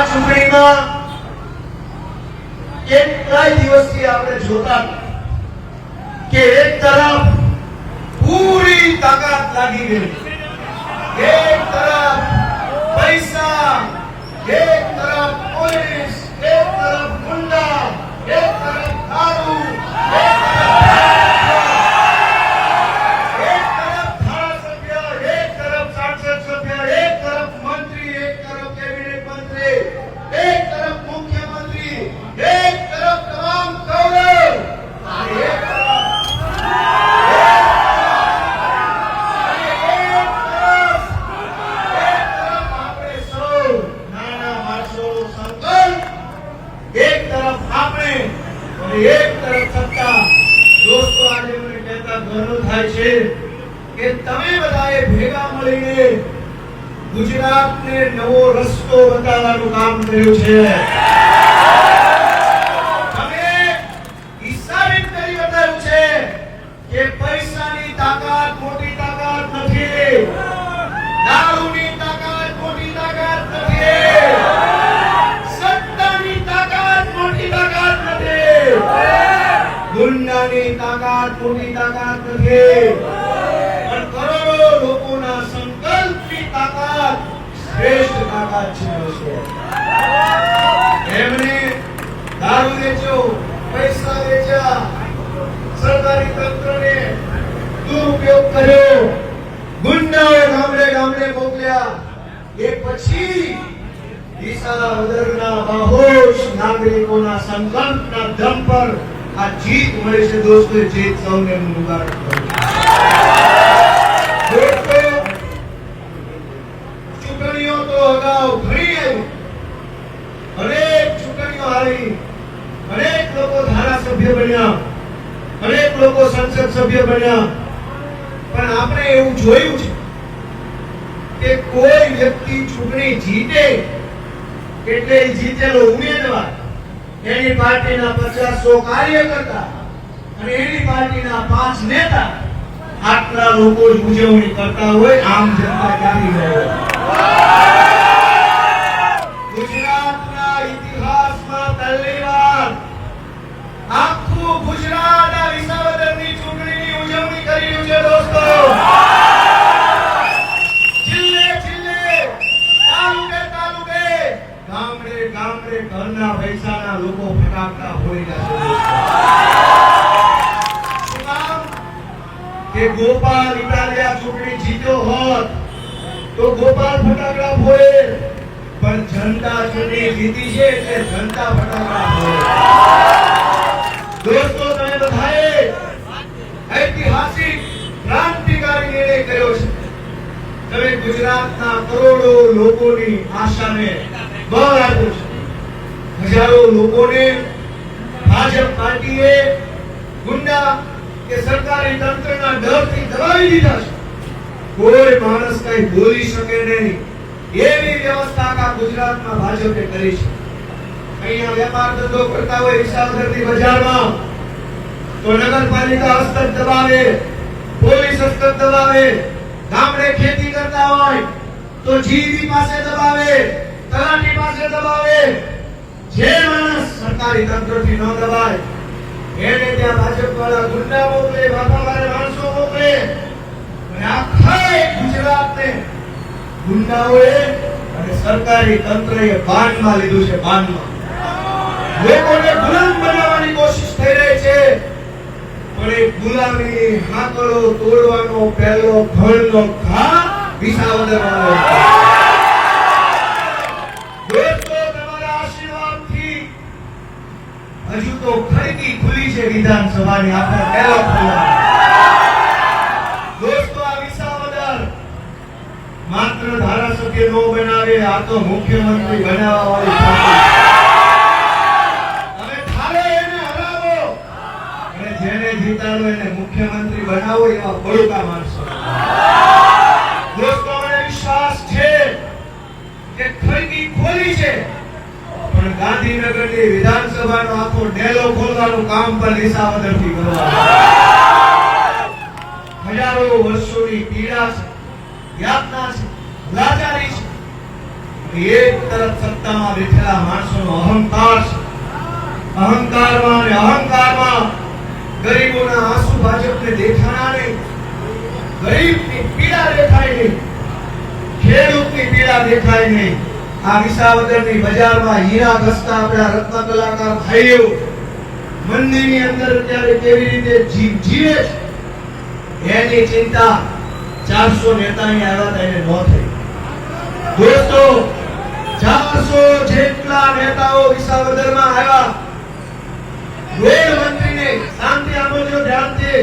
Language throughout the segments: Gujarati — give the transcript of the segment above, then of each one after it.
આ ચૂંટણીમાં કેટલાય દિવસથી આપણે જોતા કે એક તરફ પૂરી તાકાત લાગી ગઈ. એક તરફ પૈસા, એક તરફ પોલીસ, એક તરફ ગુંડા, એક તરફ દારૂ, એક તરફ ગુજરાતને નવો રસ્તો બતાવવાનું કામ કર્યું છે. તમે ઈ સાબિત કરી તાકાત, મોટી તાકાત નથી. દારૂની તાકાત, મોટી તાકાત નથી. સત્તાની તાકાત, મોટી તાકાત નથી. ગુંડાની તાકાત, મોટી તાકાત નથી. ગામડે મોકલ્યા. એ પછી ડીસા વદરના બાહોશ નાગરિકોના સંકલ્પના દમ પર આ જીત મળે છે દોસ્તો જીત સૌને મુબારક કરું દોસ્તો ચૂંટણીઓ તો અગાઉ ઘણી આવી અનેક ચૂંટણીઓ આવી અનેક લોકો ધારાસભ્ય બન્યા. અનેક લોકો સંસદ સભ્ય બન્યા. પણ આપણે એવું જોયું છે કે કોઈ વ્યક્તિ ચૂંટણી જીતે એટલે જીતેલો ઉમેદવાર એની પાર્ટીના પચાસો કાર્યકર્તા અને એની પાર્ટીના પાંચ નેતા આટલા લોકો જ ઉજવણી કરતા હોય, આમ જનતા જાણી રહે. ગુજરાતના ઇતિહાસમાં વાર આખું ગામડે ગામડે ઘરના પૈસાના લોકો ફટાકડા ફોડી? કે ગોપાલ ઇટાલિયા ચૂંટણી જીત્યો હોત, તો ગોપાલ ફટાકડા ફોડે. પણ જનતા ચૂંટણી જીતી છે એટલે જનતા ફટાકડા ફોડે. દોસ્તો, તમે બધાએ ઐતિહાસિક ક્રાંતિકારી નિર્ણય કર્યો છે. તમે ગુજરાતના કરોડો લોકોની આશાને બળ આપ્યું છે. હજારો લોકોને ભાજપ પાર્ટીએ ગુંડા કે સરકારી તંત્રના ડરથી દબાવી દીધા છે. કોઈ માણસ કઈ બોલી શકે નહીં. એવી વ્યવસ્થા કા ગુજરાતમાં ભાજપે કરી છે. અહીંયા વેપાર ધંધો કરતા હોય વિસાવદરની બજારમાં, તો નગરપાલિકા હસ્તક દબાવે, પોલીસ હસ્તક દબાવે, ગામડે ખેતી કરતા હોય, તો જીબી પાસે દબાવે, તલાટી પાસે દબાવે. જે માણસ સરકારી તંત્રથી ન દબાય, એને ત્યાં ભાજપ વાળા ગુંડા મોકલે બાપાવાળા માણસો મોકલે. અને આખા ગુજરાતને ગુંડાઓએ અને સરકારી તંત્રએ બાનમાં લીધું છે, બાનમાં. લોકોને ગુલામ બનાવવાની કોશિશ થઈ રહી છે. પણ એ ગુલામી હાકડો તોડવાનો પહેલો ફળનો ઘા વિસાવદર વાળો દોસ્તો તમારા આશીર્વાદથી હજુ તો ખરીદી ખુલી છે વિધાનસભાની આપણે પહેલો ખુલ્લા દોસ્તો, આ વિસાવદર માત્ર ધારાસભ્ય નો બનાવે, આ તો મુખ્યમંત્રી બનાવવા વાળી પાર્ટી. તમે ઠારે એને હરાવો અને જેને જીતાડો એને બનાવો એવા બળુકા માણસો. દોસ્તો, મને વિશ્વાસ છે કે ખરીદી ખોલી છે, પણ ગાંધીનગરની વિધાનસભાનો આખો ડેલો ખોલવાનું કામ પણ વિસાવદરથી કરવાનું. હજારો વર્ષોની પીડા છે, યાતના છે, લાચારી છે એક તરફ સત્તામાં બેઠેલા માણસોનો અહંકાર છે. અહંકારમાં અને અહંકારમાં ગરીબોના આંસુ ભાજપને દેખાણા નહીં ગરીબની પીડા દેખાય નહીં ખેડૂતની પીડા દેખાય નહીં. આ વિસાવદરની બજારમાં હીરા ઘસતા આપણા રત્ન કલાકાર ભાઈઓ મંદિરની અંદર અત્યારે કેવી રીતે જીવ જીવે એની ચિંતા ચારસો નેતાની આવ્યા હતા એને ન થઈ. દોસ્તો, ચારસો જેટલા નેતાઓ વિસાવદરમાં આવ્યા. રોડ મંત્રીને શાંતિ આપજો ધ્યાનથી.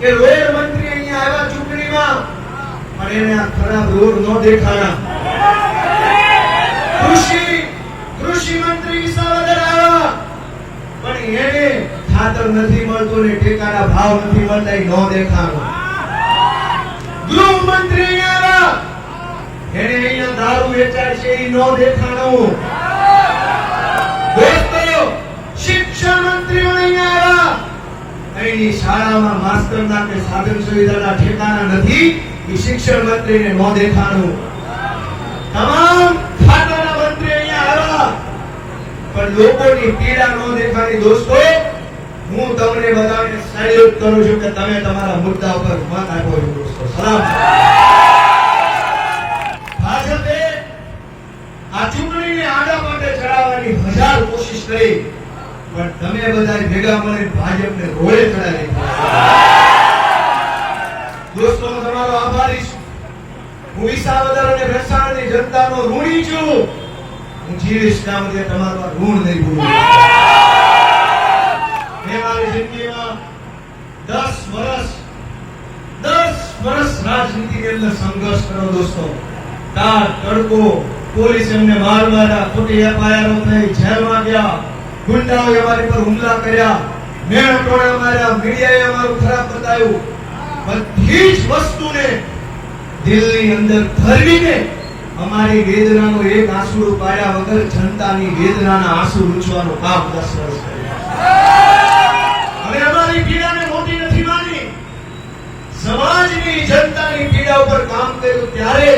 કે રોડ મંત્રી અહીંયા આવ્યા ચૂંટણીમાં પણ એને આ ન દેખાણા. કૃષિ કૃષિ મંત્રી સાવદર આવ્યા. પણ એને ખાતર નથી મળતું ને ટેકાના ભાવ નથી મળતા ન દેખાણો. ગૃહ મંત્રી એને અહીંયા દારૂ વેચાય છે, એ ન દેખાણો. દોસ્તો, શિક્ષણ મંત્રી અહીંયા આવ્યા. અહીંની શાળામાં માસ્તરના કે સાધન સુવિધાના ઠેકાણા નથી. એ શિક્ષણ મંત્રીને ન દેખાણું. તમામ ખાતાના મંત્રી અહીંયા આવ્યા. પણ લોકોની પીડા ન દેખાણી દોસ્તો, હું તમને બધાને સેલ્યુટ કરું છું કે તમે તમારા મુદ્દા ઉપર મત આપો છો દોસ્તો. સલામ. ભાજપે આ ચૂંટણીને આડા માટે ચડાવવાની હજાર કોશિશ કરી, પણ તમે બધા ભેગા મળીને ભાજપને રોડે ચડાવી દોસ્તો હું તમારો આભારી છું હું ઈસાવદર અને ભેસાણની જનતાનો ઋણી છું. હું જીવીશ ત્યાં સુધી તમારું ઋણ નહીં ભૂલું. મેં મારી જિંદગીમાં દસ વર્ષ દસ વર્ષ રાજનીતિની અંદર સંઘર્ષ કર્યો દોસ્તો. તાર, તડકો, પોલીસ એમને માર માર્યા, ખોટી એફઆઈઆર થઈ, જેલમાં ગયા, ગુંડાઓએ અમારી પર હુમલા કર્યા મેળ ટોળા માર્યા, મીડિયાએ અમારું ખરાબ બતાવ્યું. બધી જ વસ્તુને દિલની અંદર ધરવીને અમારી વેદનાનો એક આંસુ પાડ્યા વગર જનતાની વેદનાના આંસુ લૂછવાનું કામ દસ વર્ષ હવે અમારી પીડાને મોટી નથી માની સમાજની જનતાની પીડા ઉપર કામ કર્યું ત્યારે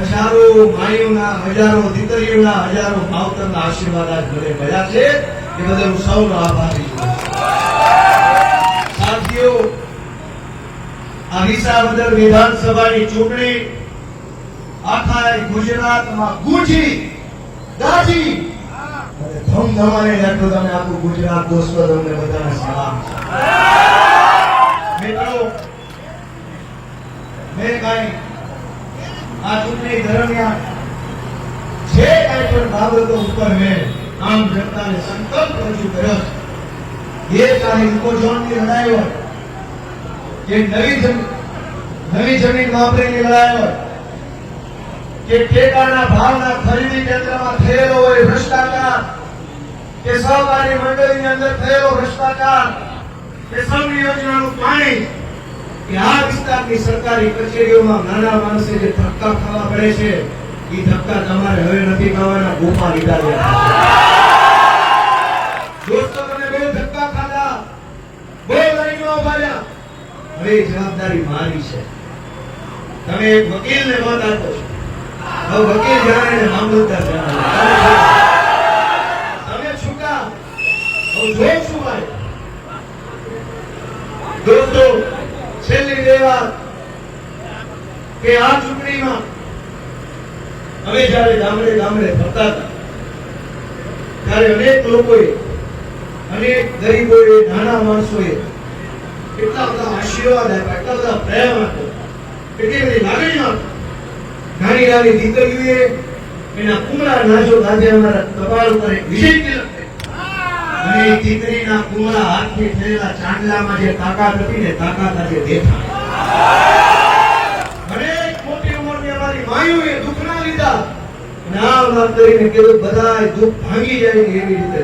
હજારો માઈઓના, હજારો દીકરીઓના, હજારો માવતરના આશીર્વાદ આજ મળે મળ્યા છે. એ બદલ હું સૌનો આભારી છું સાથીઓ આ વિસાવદર વિધાનસભાની ચૂંટણી, આખા ગુજરાતમાં ગુંજી, ગાજી. અને ધમધમાને એટલું તમે આખું ગુજરાત દોસ્તો તમને બધાને સલામ છે. મિત્રો, મેં કાંઈ આ ચૂંટણી દરમિયાન જે કાંઈ પણ બાબતો ઉપર મેં આમ જનતાને સંકલ્પ રજૂ કર્યો છે, એ ચાહે ઇકોઝોનની લડાઈ હોય કે નવી જમીન નવી જમીન વાપરીની લડાઈ કે ટેકાના ભાવના ખરીદી કેન્દ્રમાં થયેલો હોય ભ્રષ્ટાચાર, કે સહકારી મંડળીની અંદર થયેલો ભ્રષ્ટાચાર, કે સૌની યોજનાનું પાણી, કે આ વિસ્તારની સરકારી કચેરીઓમાં નાના માણસે જે ધક્કા ખાવા પડે છે એ ધક્કા તમારે હવે નથી ખાવાના ગોપા લીધા છે. દોસ્તો, તમે બહુ ધક્કા ખાધા, બહુ લાઈનો ઊભા હવે જવાબદારી મારી છે. તમે એક વકીલને મત આપો વકીલ જાણે ને મામલતદાર તમે છૂટા હું જોઈ છું ભાઈ દોસ્તો, છેલ્લી બે વાત કે આ ચૂંટણીમાં અમે જ્યારે ગામડે ગામડે ફરતા હતા, ત્યારે અનેક લોકોએ, અનેક ગરીબોએ, નાના માણસોએ એટલા બધા આશીર્વાદ આપ્યા એટલા બધા પ્રેમ આપ્યો. નાની નાની ને મોટી ઉંમરની અમારી માયુએ દુઃખના લીધા. નામ કરીને કીધું, બધાય દુઃખ ભાંગી જાય એવી રીતે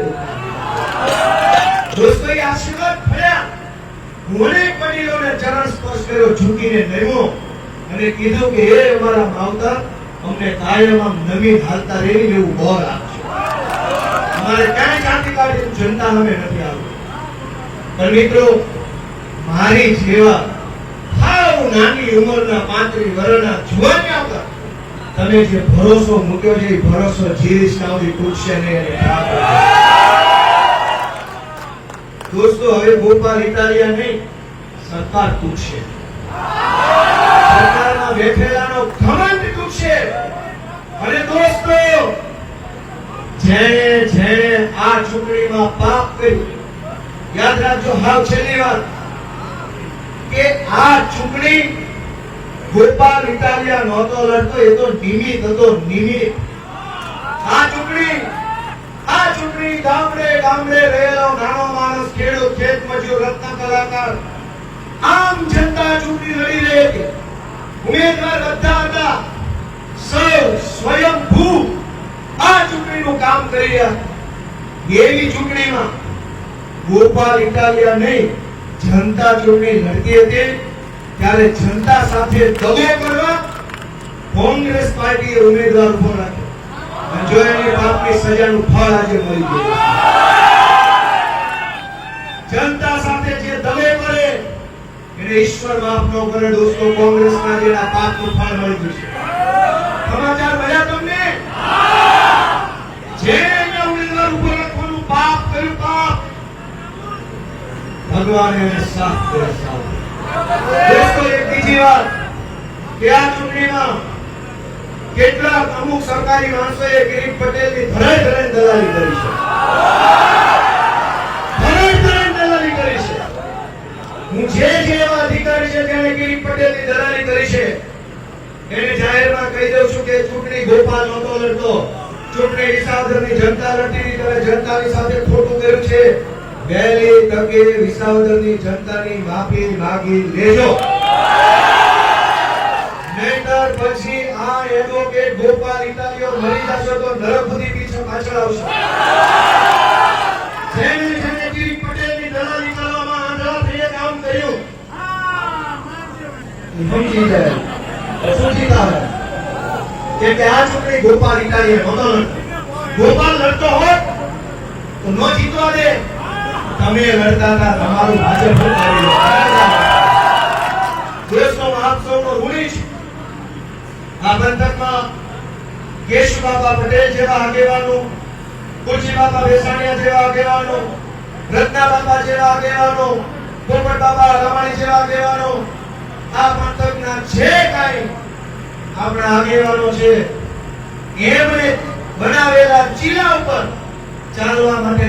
દુઃખ આશીર્વાદ ફળ્યા હું અનેક વડીલોને ચરણ સ્પર્શ કર્યો, ઝૂકીને નમ્યો અને કીધું કે, હે અમારા માવતર, અમને કાયમ આમ નવીન હાલતા રહેવી એવું બોર આપજો. અમારે ક્યાંય ક્રાંતિકારી જનતા અમે નથી આવતી. પણ મિત્રો, મારી જેવા હાવ નાની ઉંમરના પાંત્રી વર્ષના જુવાનિયા પર તમે જે ભરોસો મૂક્યો છે, એ ભરોસો જીરીશ ના સુધી તૂટશે નહીં. દોસ્તો, હવે ભોપાલ ઇટાલિયા નહીં, સરકાર તૂટશે. સરકારમાં બેઠેલાનો ઘમંડ તૂટશે. અને દોસ્તો, જેણે જેણે આ ચૂંટણીમાં પાપ કર્યું, યાદ રાખજો હાવ છેલ્લી વાત, કે આ ચૂંટણી ગોપાલ ઇટાલિયા નહોતો લડતો, એ તો નિમિત હતો નિમિત આ ચૂંટણી આ ચૂંટણી ગામડે ગામડે રહેલો નાનો માણસ ખેડૂત ખેત મજૂર રત્ન કલાકાર, આમ જનતા ચૂંટણી લડી રહી હતી ઉમેદવાર વધતા હતા સૌ સ્વયંભૂ આ ચૂંટણીનું કામ કરી રહ્યા એવી ચૂંટણીમાં ગોપાલ ઇટાલિયા નહીં, જનતા ચૂંટણી લડતી હતી. ત્યારે જનતા સાથે દગો કરવા કોંગ્રેસ પાર્ટીએ ઉમેદવાર ઊભો રાખ્યો. જો એની પાપની સજાનું ફળ આજે મળી ગયું જનતા સાથે જે દગો કરે એને ઈશ્વર માફ ન કરે દોસ્તો કોંગ્રેસના જેના પાપનું ફળ મળી ગયું છે. સમાચાર મળ્યા તમને? જે ઉમેદવાર ઊભો રાખવાનું પાપ કર્યું પાપ ભગવાન એને સાફ કરે સાફ દોસ્તો, એક બીજી વાત કે આ ચૂંટણીમાં કેટલાક અમુક સરકારી માણસોએ પટેલ પટેલની ધરાઈ ધરાઈ દલાલી કરી છે ધરાઈ ધરાઈ દલાલી કરી છે હું જે જે અધિકારી છે જેણે કિરીટ પટેલની દલાલી કરી છે એને જાહેરમાં કહી દઉં છું કે ચૂંટણી ગોપાલ નહોતો લડતો ચૂંટણી વિસાવદરની જનતા લડતી તમે જનતાની સાથે ખોટું કર્યું છે, વહેલી તકે વિસાવદરની જનતાની માફી માગી લેજો. નહીંતર પછી આ એડવોકેટ ગોપાલ ઇટાલીઓ મરી જશો તો નરક પીછે પાછળ આવશે. સમજી જાય સમજી જાય કેમ કે આ છોકરી ગોપાલ ઇટાલિયો નહોતો ગોપાલ લડતો હોત તો નો જીતવા દે. તમે લડતા હતા, તમારું ભાજપ. દેશનો આપ ઋણી છું. આ બંધકમાં કેશુ બાબા પટેલ જેવા આગેવાનો, કુલજી બાબા વેસાણીયા જેવા આગેવાનો, રત્ના બાબા જેવા આગેવાનો પોપટ બાબા રમાણી જેવા આગેવાનો આ બંધકના જે કાંઈ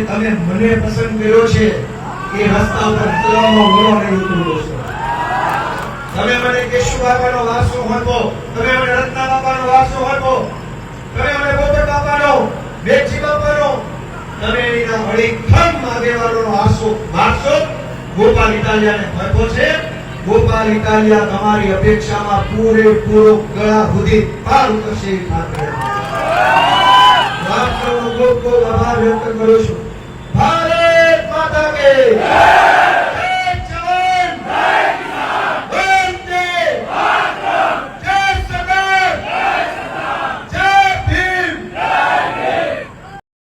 તમે મને પસંદ કર્યો છે, એ રસ્તા તમે મને કેશુ બાબાનો વારસો હતો તમે મને રત્ના બાબાનો વારસો તમે છે. ગોપાલ ઇટાલિયા તમારી અપેક્ષામાં પૂરેપૂરો ગળા સુધી પાર ઉતરશે એવી છું. ખૂબ ખૂબ વ્યક્ત કરું છું ભારત માતા કે!